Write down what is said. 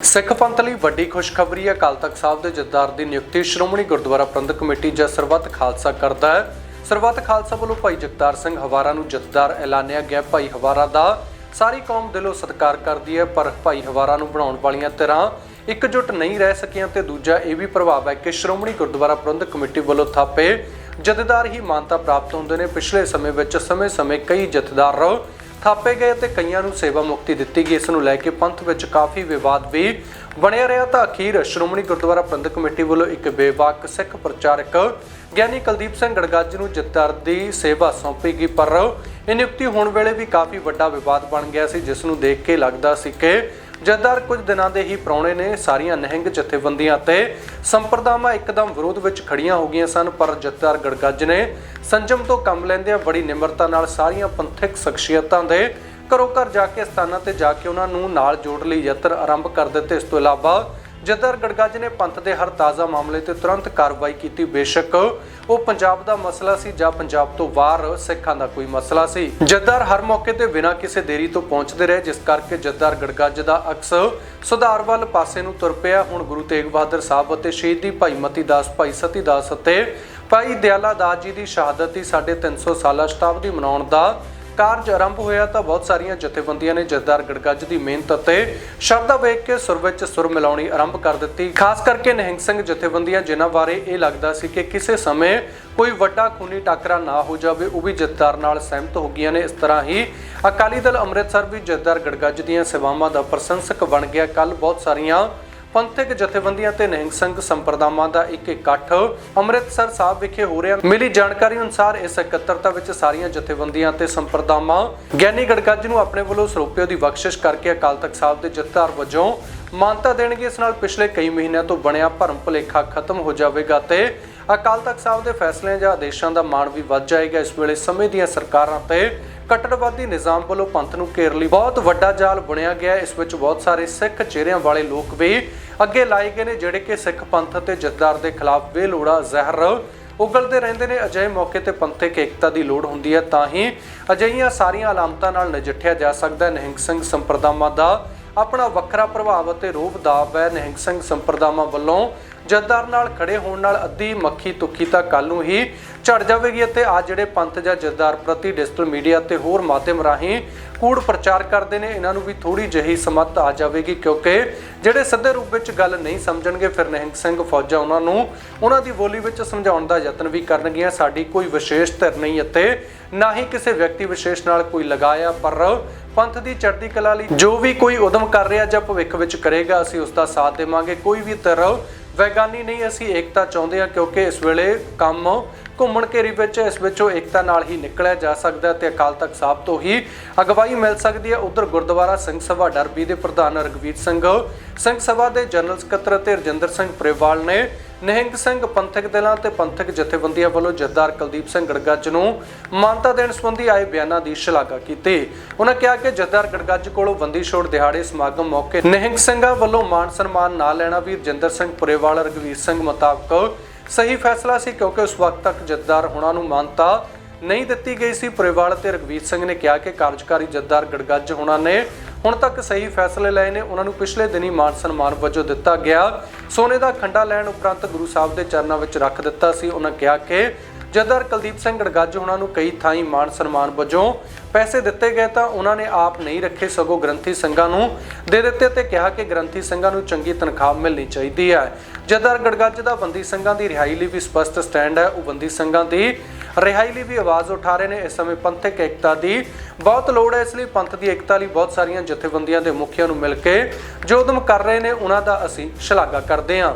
ਸਿੱਖ ਪੰਥ ਲਈ ਵੱਡੀ ਖੁਸ਼ਖਬਰੀ ਹੈ ਅਕਾਲ ਤਖਤ ਸਾਹਿਬ ਦੇ ਜਥੇਦਾਰ ਦੀ ਨਿਯੁਕਤੀ ਸ਼੍ਰੋਮਣੀ ਗੁਰਦੁਆਰਾ ਪ੍ਰਬੰਧਕ ਕਮੇਟੀ ਜਾਂ ਸਰਬੱਤ ਖਾਲਸਾ ਕਰਦਾ ਹੈ। ਸਰਬੱਤ ਖਾਲਸਾ ਵੱਲੋਂ ਭਾਈ ਜਗਤਾਰ ਸਿੰਘ ਹਵਾਰਾ ਨੂੰ ਜਥੇਦਾਰ ਐਲਾਨਿਆ ਗਿਆ। ਭਾਈ ਹਵਾਰਾ ਦਾ ਸਾਰੀ ਕੌਮ ਦਿਲੋਂ ਸਤਿਕਾਰ ਕਰਦੀ ਹੈ, ਪਰ ਭਾਈ ਹਵਾਰਾ ਨੂੰ ਬਣਾਉਣ ਵਾਲੀਆਂ ਧਿਰਾਂ ਇਕਜੁੱਟ ਨਹੀਂ ਰਹਿ ਸਕੀਆਂ ਤੇ ਦੂਜਾ ਇਹ ਵੀ ਪ੍ਰਭਾਵ ਹੈ ਕਿ ਸ਼੍ਰੋਮਣੀ ਗੁਰਦੁਆਰਾ ਪ੍ਰਬੰਧਕ ਕਮੇਟੀ ਵੱਲੋਂ ਥਾਪੇ ਜਥੇਦਾਰ ਹੀ ਮਾਨਤਾ ਪ੍ਰਾਪਤ ਹੁੰਦੇ ਨੇ। ਪਿਛਲੇ ਸਮੇਂ ਵਿੱਚ ਸਮੇਂ-ਸਮੇਂ ਕਈ ਜਥੇਦਾਰ ਥਾਪੇ ਗਏ ਤੇ ਕਈਆਂ ਨੂੰ ਸੇਵਾ ਮੁਕਤੀ ਦਿੱਤੀ ਗਈ। ਇਸ ਨੂੰ ਲੈ ਕੇ ਪੰਥ ਵਿੱਚ ਕਾਫੀ ਵਿਵਾਦ ਵੀ ਬਣਿਆ ਰਿਹਾ ਤਾਂ ਅਖੀਰ ਸ਼੍ਰੋਮਣੀ ਗੁਰਦੁਆਰਾ ਪ੍ਰਬੰਧਕ ਕਮੇਟੀ ਵੱਲੋਂ ਇੱਕ ਬੇਵਾਕ ਸਿੱਖ ਪ੍ਰਚਾਰਕ ਗਿਆਨੀ ਕੁਲਦੀਪ ਸਿੰਘ ਗੜਗੱਜ ਨੂੰ ਜਥੇਦਾਰ ਦੀ ਸੇਵਾ ਸੌਂਪੀ ਗਈ, ਪਰ ਇਹ ਨਿਯੁਕਤੀ ਹੋਣ ਵੇਲੇ ਵੀ ਕਾਫੀ ਵੱਡਾ ਵਿਵਾਦ ਬਣ ਗਿਆ ਸੀ, ਜਿਸ ਨੂੰ ਦੇਖ ਕੇ ਲੱਗਦਾ ਸੀ ਕਿ ਜਥੇਦਾਰ ਕੁਝ ਦਿਨਾਂ ਦੇ ਹੀ ਪ੍ਰਾਹੁਣੇ ਨੇ ਸਾਰੀਆਂ ਨਹਿੰਗ ਜਥੇਬੰਦੀਆਂ ਤੇ ਸੰਪਰਦਾਵਾਂ ਇੱਕਦਮ ਵਿਰੋਧ ਵਿੱਚ ਖੜੀਆਂ ਹੋ ਗਈਆਂ ਸਨ, ਪਰ ਜਥੇਦਾਰ ਗੜਗੱਜ ਨੇ ਸੰਜਮ ਤੋਂ ਕੰਮ ਲੈਂਦਿਆਂ ਬੜੀ ਨਿਮਰਤਾ ਨਾਲ ਸਾਰੀਆਂ ਪੰਥਕ ਸ਼ਖਸੀਅਤਾਂ ਦੇ ਘਰੋਂ ਘਰ ਜਾ ਕੇ ਸਥਾਨਾਂ ਤੇ ਜਾ ਕੇ ਉਹਨਾਂ ਨੂੰ ਨਾਲ ਜੋੜ ਲਈ ਯਤਨ ਆਰੰਭ ਕਰ ਦਿੱਤੇ। ਇਸ ਤੋਂ ਇਲਾਵਾ ਜਥੇਦਾਰ ਗੜਗਾਜ ਨੇ ਪੰਥ ਦੇ ਹਰ ਤਾਜ਼ਾ ਮਾਮਲੇ ਤੇ ਤੁਰੰਤ ਕਾਰਵਾਈ ਕੀਤੀ। ਬੇਸ਼ੱਕ ਉਹ ਪੰਜਾਬ ਦਾ ਮਸਲਾ ਸੀ ਜਾਂ ਪੰਜਾਬ ਤੋਂ ਬਾਹਰ ਸਿੱਖਾਂ ਦਾ ਕੋਈ ਮਸਲਾ ਸੀ। ਜਥੇਦਾਰ ਹਰ ਮੌਕੇ ਤੇ ਬਿਨਾਂ ਕਿਸੇ ਦੇਰੀ ਤੋਂ ਪਹੁੰਚਦੇ ਰਹੇ, ਜਿਸ ਕਰਕੇ ਜਥੇਦਾਰ ਗੜਗਾਜ ਦਾ ਅਕਸ ਸੁਧਾਰ ਵੱਲ ਪਾਸੇ ਨੂੰ ਤੁਰ ਪਿਆ। ਹੁਣ ਗੁਰੂ ਤੇਗ ਬਹਾਦਰ ਸਾਹਿਬ ਅਤੇ ਸ਼ਹੀਦੀ ਭਾਈ ਮਤੀ ਦਾਸ ਭਾਈ ਸਤੀ ਦਾਸ ਅਤੇ ਭਾਈ ਦਿਆਲਾ ਦਾਸ ਜੀ ਦੀ ਸ਼ਹਾਦਤ ਦੀ ਸਾਢੇ 300 ਸਾਲਾ ਸ਼ਤਾਬਦੀ ਮਨਾਉਣ ਦਾ ਕਾਰਜ ਆਰੰਭ ਹੋਇਆ ਤਾਂ ਬਹੁਤ ਸਾਰੀਆਂ ਜਥੇਬੰਦੀਆਂ ਨੇ ਜਥੇਦਾਰ ਗੜਗੱਜ ਦੀ ਮਿਹਨਤ ਅਤੇ ਸ਼ਰਧਾ ਵੇਖ ਕੇ ਸੁਰ ਵਿੱਚ ਸੁਰ ਮਿਲਾਉਣੀ ਆਰੰਭ ਕਰ ਦਿੱਤੀ। ਖਾਸ ਕਰਕੇ ਨਿਹੰਗ ਸਿੰਘ ਜਥੇਬੰਦੀਆਂ, ਜਿਨ੍ਹਾਂ ਬਾਰੇ ਇਹ ਲੱਗਦਾ ਸੀ ਕਿ ਕਿਸੇ ਸਮੇਂ ਕੋਈ ਵੱਡਾ ਖੂਨੀ ਟਾਕਰਾ ਨਾ ਹੋ ਜਾਵੇ, ਉਹ ਵੀ ਜਥੇਦਾਰ ਨਾਲ ਸਹਿਮਤ ਹੋ ਗਈਆਂ ਨੇ। ਇਸ ਤਰ੍ਹਾਂ ਹੀ ਅਕਾਲੀ ਦਲ ਅੰਮ੍ਰਿਤਸਰ ਵੀ ਜਥੇਦਾਰ ਗੜਗੱਜ ਦੀਆਂ ਸੇਵਾਵਾਂ ਦਾ ਪ੍ਰਸ਼ੰਸਕ ਬਣ ਗਿਆ। ਕੱਲ ਬਹੁਤ ਸਾਰੀਆਂ ਪੰਥਕ ਜਥੇਬੰਦੀਆਂ ਤੇ ਨਿਹੰਗ ਸਿੰਘ ਸੰਪਰਦਾਵਾਂ ਦਾ ਇੱਕ ਇਕੱਠ ਅੰਮ੍ਰਿਤਸਰ ਸਾਹਿਬ ਵਿਖੇ ਹੋ ਰਿਹਾ। ਮਿਲੀ ਜਾਣਕਾਰੀ ਅਨੁਸਾਰ ਇਸ ਇਕੱਤਰਤਾ ਵਿੱਚ ਸਾਰੀਆਂ ਜਥੇਬੰਦੀਆਂ ਤੇ ਸੰਪਰਦਾਵਾਂ ਗਿਆਨੀ ਗੜਗੱਜ ਨੂੰ ਆਪਣੇ ਵੱਲੋਂ ਸਰੋਪਿਓ ਦੀ ਬਖਸ਼ਿਸ਼ ਕਰਕੇ ਅਕਾਲ ਤਖਤ ਸਾਹਿਬ ਦੇ ਜਥੇਦਾਰ ਵਜੋਂ ਮਾਨਤਾ ਦੇਣਗੇ। ਇਸ ਨਾਲ ਪਿਛਲੇ ਕਈ ਮਹੀਨਿਆਂ ਤੋਂ ਬਣਿਆ ਭਰਮ ਭੁਲੇਖਾ ਖਤਮ ਹੋ ਜਾਵੇਗਾ ਤੇ ਅਕਾਲ ਤਖਤ ਸਾਹਿਬ ਦੇ ਫੈਸਲਿਆਂ ਜਾਂ ਆਦੇਸ਼ਾਂ ਦਾ ਮਾਣ ਵੀ ਵੱਧ ਜਾਏਗਾ। ਇਸ ਵੇਲੇ ਸਮੇਂ ਦੀਆਂ ਸਰਕਾਰਾਂ ਤੇ ਕੱਟੜਵਾਦੀ ਨਿਜ਼ਾਮ ਵੱਲੋਂ ਪੰਥ ਨੂੰ ਘੇਰ ਲਈ ਬਹੁਤ ਵੱਡਾ ਜਾਲ ਬੁਣਿਆ ਗਿਆ। ਇਸ ਵਿੱਚ ਬਹੁਤ ਸਾਰੇ ਸਿੱਖ ਚਿਹਰਿਆਂ ਵਾਲੇ ਲੋਕ ਵੀ ਅੱਗੇ ਲਾਏ ਗਏ ਨੇ ਜਿਹੜੇ ਕਿ ਸਿੱਖ ਪੰਥ ਅਤੇ ਜਥੇਦਾਰ ਦੇ ਖਿਲਾਫ ਬੇਲੋੜਾ ਜ਼ਹਿਰ ਉਗਲਦੇ ਰਹਿੰਦੇ ਨੇ। ਅਜਿਹੇ ਮੌਕੇ ਤੇ ਪੰਥਕ ਏਕਤਾ ਦੀ ਲੋੜ ਹੁੰਦੀ ਹੈ ਤਾਂ ਹੀ ਅਜਿਹੀਆਂ ਸਾਰੀਆਂ ਅਲਾਮਤਾਂ ਨਾਲ ਨਜਿੱਠਿਆ ਜਾ ਸਕਦਾ ਹੈ। ਨਿਹੰਗ ਸਿੰਘ ਸੰਪਰਦਾਵਾਂ ਦਾ ਆਪਣਾ ਵੱਖਰਾ ਪ੍ਰਭਾਵ ਅਤੇ ਰੂਪ ਦਾਬ ਹੈ। ਨਿਹੰਗ ਸਿੰਘ ਸੰਪਰਦਾਵਾਂ ਵੱਲੋਂ ਜਥੇਦਾਰ ਨਾਲ ਖੜੇ ਹੋਣ ਨਾਲ ਅੱਧੀ ਮੱਖੀ ਤੁੱਖੀ ਤਾਂ ਕੱਲ ਨੂੰ ਹੀ ਝੜ ਜਾਵੇਗੀ ਅਤੇ ਆ ਜਿਹੜੇ ਪੰਥ ਜਾਂ ਜਥੇਦਾਰ ਪ੍ਰਤੀ ਡਿਜੀਟਲ ਮੀਡੀਆ ਤੇ ਹੋਰ ਮਾਧਿਅਮ ਰਾਹੀਂ ਕੂੜ ਪ੍ਰਚਾਰ ਕਰਦੇ ਨੇ, ਇਹਨਾਂ ਨੂੰ ਵੀ ਥੋੜੀ ਜਿਹੀ ਸਮੱਤ ਆ ਜਾਵੇਗੀ ਕਿਉਂਕਿ ਜਿਹੜੇ ਸਿੱਧੇ ਰੂਪ ਵਿੱਚ ਗੱਲ ਨਹੀਂ ਸਮਝਣਗੇ, ਫਿਰ ਨਿਹੰਗ ਸਿੰਘ ਫੌਜਾਂ ਉਹਨਾਂ ਨੂੰ ਉਹਨਾਂ ਦੀ ਬੋਲੀ ਵਿੱਚ ਸਮਝਾਉਣ ਦਾ ਯਤਨ ਵੀ ਕਰਨਗੀਆਂ। ਸਾਡੀ ਕੋਈ ਵਿਸ਼ੇਸ਼ ਧਿਰ ਨਹੀਂ ਅਤੇ ਨਾ ਹੀ ਕਿਸੇ ਵਿਅਕਤੀ ਵਿਸ਼ੇਸ਼ ਨਾਲ ਕੋਈ ਲਗਾਇਆ, ਪਰ ਪੰਥ ਦੀ ਚੜ੍ਹਦੀ ਕਲਾ ਲਈ ਜੋ ਵੀ ਕੋਈ ਉਦਮ ਕਰ ਰਿਹਾ ਜਾਂ ਭਵਿੱਖ ਵਿੱਚ ਕਰੇਗਾ, ਅਸੀਂ ਉਸ ਦਾ ਸਾਥ ਦੇਵਾਂਗੇ। ਕੋਈ ਵੀ ਧਿਰ ਵੈਗਾਨੀ ਨਹੀਂ, ਅਸੀਂ ਏਕਤਾ ਚਾਹੁੰਦੇ ਹਾਂ ਕਿਉਂਕਿ ਇਸ ਵੇਲੇ ਕੰਮ ਘੁੰਮਣ ਘੇਰੀ ਵਿੱਚ ਇਸ ਵਿੱਚੋਂ ਏਕਤਾ ਨਾਲ ਹੀ ਨਿਕਲਿਆ ਜਾ ਸਕਦਾ ਤੇ ਅਕਾਲ ਤਖਤ ਸਾਹਿਬ ਤੋਂ ਹੀ ਅਗਵਾਈ ਮਿਲ ਸਕਦੀ ਹੈ। ਉਧਰ ਗੁਰਦੁਆਰਾ ਸਿੰਘ ਸਭਾ ਡਰਬੀ ਦੇ ਪ੍ਰਧਾਨ ਰਗਵੀਰ ਸਿੰਘ ਸਿੰਘ ਸਭਾ ਦੇ ਜਨਰਲ ਸਕੱਤਰ ਅਤੇ ਰਜਿੰਦਰ ਸਿੰਘ ਪ੍ਰੇਵਾਲ ਨੇ ਨਿਹੰਗ ਸਿੰਘ ਪੰਥਕ ਦਲਾਂ ਤੇ ਪੰਥਕ ਜਥੇਬੰਦੀਆਂ ਵੱਲੋਂ ਜਥੇਦਾਰ ਕੁਲਦੀਪ ਸਿੰਘ ਗੜਗੱਜ ਨੂੰ ਮਾਨਤਾ ਦੇਣ ਸੰਬੰਧੀ ਆਏ ਬਿਆਨਾਂ ਦੀ ਸ਼ਲਾਘਾ ਕੀਤੀ। ਉਹਨਾਂ ਕਿਹਾ ਕਿ ਜਥੇਦਾਰ ਗੜਗੱਜ ਕੋਲੋਂ ਬੰਦੀ ਛੋੜ ਦਿਹਾੜੇ ਸਮਾਗਮ ਮੌਕੇ ਨਿਹੰਗ ਸਿੰਘਾਂ ਵੱਲੋਂ ਮਾਨ ਸਨਮਾਨ ਨਾ ਲੈਣਾ ਵੀ ਰਜਿੰਦਰ ਸਿੰਘ ਪੁਰੇਵਾਲ ਰਗਵੀਰ ਸਿੰਘ ਮੁਤਾਬਕ ਸਹੀ ਫੈਸਲਾ ਸੀ ਕਿਉਂਕਿ ਉਸ ਵਕਤ ਤੱਕ ਜਥੇਦਾਰ ਹੋਣਾ ਨੂੰ ਮਾਨਤਾ ਨਹੀਂ ਦਿੱਤੀ ਗਈ ਸੀ। ਪ੍ਰੇਵਾਲ ਤੇ ਰਗਵੀਰ ਸਿੰਘ ਨੇ ਕਿਹਾ ਕਿ ਕਾਰਜਕਾਰੀ ਜਥੇਦਾਰ ਗੜਗੱਜ ਹੋਣਾ ਨੇ ਹੁਣ ਤੱਕ ਸਹੀ ਫੈਸਲੇ ਲਏ ਨੇ। ਉਹਨਾਂ ਨੂੰ ਪਿਛਲੇ ਦਿਨੀ ਮਾਨ ਸਨਮਾਨ ਵਜੋਂ ਦਿੱਤਾ ਗਿਆ। ਸੋਨੇ ਦਾ ਖੰਡਾ ਲੈਣ ਉਪਰੰਤ ਗੁਰੂ ਸਾਹਿਬ ਦੇ ਚਰਨਾਂ ਵਿੱਚ ਰੱਖ ਦਿੱਤਾ ਸੀ। ਉਹਨਾਂ ਕਿਹਾ ਕਿ ਜਥੇਦਾਰ ਕੁਲਦੀਪ ਸਿੰਘ ਗੜਗੱਜ ਉਹਨਾਂ ਨੂੰ ਕਈ ਥਾਈਂ ਮਾਨ ਸਨਮਾਨ ਵਜੋਂ ਪੈਸੇ ਦਿੱਤੇ ਗਏ ਤਾਂ ਉਹਨਾਂ ਨੇ ਆਪ ਨਹੀਂ ਰੱਖੇ, ਸਗੋਂ ਗ੍ਰੰਥੀ ਸੰਘਾਂ ਨੂੰ ਦੇ ਦਿੱਤੇ ਤੇ ਕਿਹਾ ਕਿ ਗ੍ਰੰਥੀ ਸੰਘਾਂ ਨੂੰ ਚੰਗੀ ਤਨਖਾਹ ਮਿਲਣੀ ਚਾਹੀਦੀ ਹੈ। ਜਥੇਦਾਰ ਗੜਗੱਜ ਦਾ ਬੰਦੀ ਸੰਘਾਂ ਦੀ ਰਿਹਾਈ ਲਈ ਵੀ ਸਪਸ਼ਟ ਸਟੈਂਡ ਹੈ। ਉਹ ਬੰਦੀ ਸੰਘਾਂ ਦੀ ਰਿਹਾਈ ਲਈ ਵੀ ਆਵਾਜ਼ ਉਠਾ ਰਹੇ ਨੇ। ਇਸ ਸਮੇਂ ਪੰਥਕ ਏਕਤਾ ਦੀ ਬਹੁਤ ਲੋੜ ਹੈ। ਇਸ ਲਈ ਪੰਥ ਦੀ ਏਕਤਾ ਲਈ ਬਹੁਤ ਸਾਰੀਆਂ ਜਥੇਬੰਦੀਆਂ ਦੇ ਮੁਖੀਆਂ ਨੂੰ ਮਿਲ ਕੇ ਜੋ ਉਦਮ ਕਰ ਰਹੇ ਨੇ। ਉਹਨਾਂ ਦਾ ਅਸੀਂ ਸ਼ਲਾਘਾ ਕਰਦੇ ਹਾਂ।